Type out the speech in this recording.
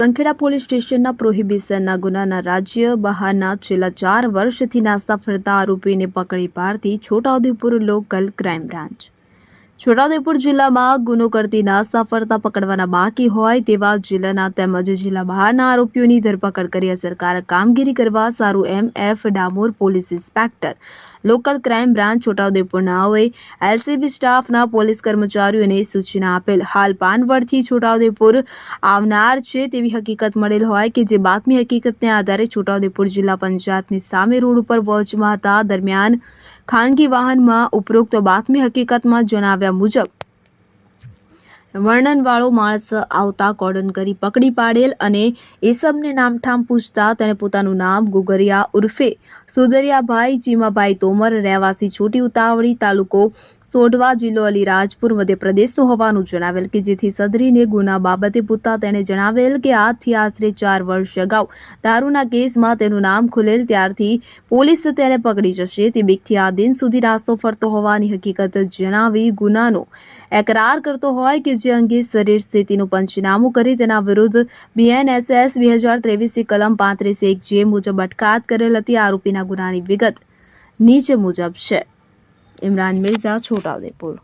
Sankheda police સ્ટેશનના પ્રોહિબિશનના ગુનાના રાજ્ય બહારના છેલ્લા ચાર વર્ષથી નાસ્તા ફરતા આરોપીને પકડી પાડતી Chhota Udepur local crime branch. Chhota Udepur જિલ્લામાં ગુનો કરતી નાસ્તા ફરતા પકડવાના બાકી હોય તેવા જિલ્લાના તેમજ જિલ્લા બહારના આરોપીઓની ધરપકડ કરી અસરકારક કામગીરી કરવા સારું M F Damor police inspector. Local crime branch છોટાઉદેપુરનાઓએ LCB સ્ટાફના પોલીસ કર્મચારીઓને સૂચના આપેલ હાલ પાનવડથી છોટાઉદેપુર આવનાર છે તેવી હકીકત મળેલ હોય કે જે બાતમી હકીકતને આધારે છોટાઉદેપુર જિલ્લા પંચાયતની સામે રોડ ઉપર વોચમાં હતા. દરમિયાન ખાનગી વાહનમાં ઉપરોક્ત બાતમી હકીકતમાં જણાવ્યા મુજબ. વર્ણનવાળો માણસ આવતા કોર્ડન કરી પકડી પાડેલ અને એસમને નામઠામ પૂછતા તેણે પોતાનું નામ ગુગરિયા ઉર્ફે સુદરિયાભાઈ ચીમાભાઈ તોમર, રહેવાસી છોટી ઉતાવળી તાલુકો સોઢવા જિલ્લો અલીરાજપુર મધ્યપ્રદેશનું હોવાનું જણાવેલ કે જેથી સદરીને ગુના બાબતે પૂછતા તેણે જણાવેલ કે આજથી આશરે ચાર વર્ષ અગાઉ દારૂના કેસમાં તેનું નામ ખુલેલ ત્યારથી પોલીસ તેને પકડી જશે. તે બીકથી આ દિન સુધી રાસ્તો ફરતો હોવાની હકીકત જણાવી ગુનાનો એકરાર કરતો હોય કે જે અંગે શરીર સ્થિતિનું પંચનામું કરી તેના વિરુદ્ધ બીએનએસએસ બે હજાર ત્રેવીસની કલમ પાંત્રીસ એક જે મુજબ અટકાયત કરેલ હતી, આરોપીના ગુનાની વિગત નીચે મુજબ છે. ઇમરાન મિર્ઝા છોટાઉદેપુર